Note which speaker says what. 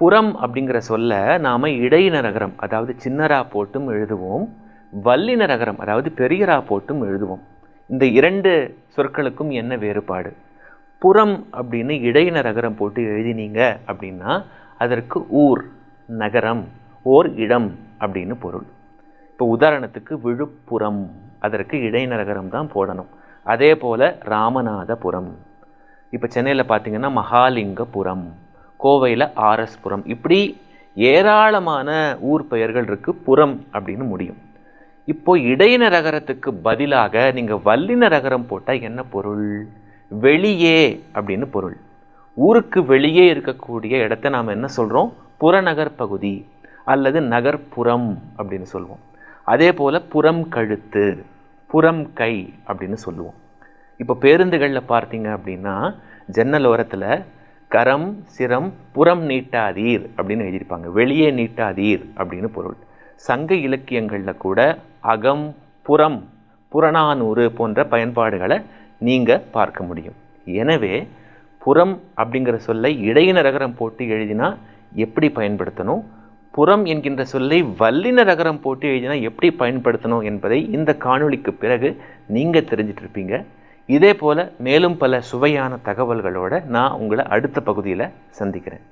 Speaker 1: புறம் அப்படிங்கிற சொல்ல நாம் இடைநரகரம் அதாவது சின்னரா போட்டும் எழுதுவோம் வல்லினரகரம் அதாவது பெரியரா போட்டும் எழுதுவோம். இந்த இரண்டு சொற்களுக்கும் என்ன வேறுபாடு? புறம் அப்படின்னு இடைநரகரம் போட்டு எழுதினீங்க அப்படின்னா அதற்கு ஊர் நகரம் ஓர் இடம் அப்படின்னு பொருள். இப்போ உதாரணத்துக்கு விழுப்புரம் அதற்கு இடைநரகரம் தான் போடணும். அதே போல் ராமநாதபுரம். இப்போ சென்னையில் பார்த்தீங்கன்னா மகாலிங்கபுரம். கோவையில் ஆர்எஸ்புரம். இப்படி ஏராளமான ஊர் பெயர்கள் இருக்குது புறம் அப்படின்னு முடியும். இப்போ இடைநரகரத்துக்கு பதிலாக நீங்கள் வல்லினரகரம் போட்டால் என்ன பொருள்? வெளியே அப்படின்னு பொருள். ஊருக்கு வெளியே இருக்கக்கூடிய இடத்த நாம் என்ன சொல்கிறோம் புறநகர் பகுதி அல்லது நகர்ப்புறம் அப்படின்னு சொல்லுவோம். அதே போல் புறம் கழுத்து புறம் கை அப்படின்னு சொல்லுவோம். இப்போ பேருந்துகளில் பார்த்தீங்க அப்படின்னா ஜன்னல் ஓரத்தில் கரம் சிரம் புறம் நீட்டாதீர் அப்படின்னு எழுதியிருப்பாங்க. வெளியே நீட்டாதீர் அப்படின்னு பொருள். சங்க இலக்கியங்களில் கூட அகம் புறம் புறநானூறு போன்ற பயன்பாடுகளை நீங்கள் பார்க்க முடியும். எனவே புறம் அப்படிங்கிற சொல்லை இடையினரகரம் போட்டு எழுதினா எப்படி பயன்படுத்தணும்? புறம் என்கின்ற சொல்லை வல்லினரகரம் போட்டு எழுதினா எப்படி பயன்படுத்தணும் என்பதை இந்த காணொளிக்கு பிறகு நீங்கள் தெரிஞ்சிட்ருப்பீங்க இதே போல் மேலும் பல சுவையான தகவல்களோட நான் உங்களை அடுத்த பகுதியில் சந்திக்கிறேன்.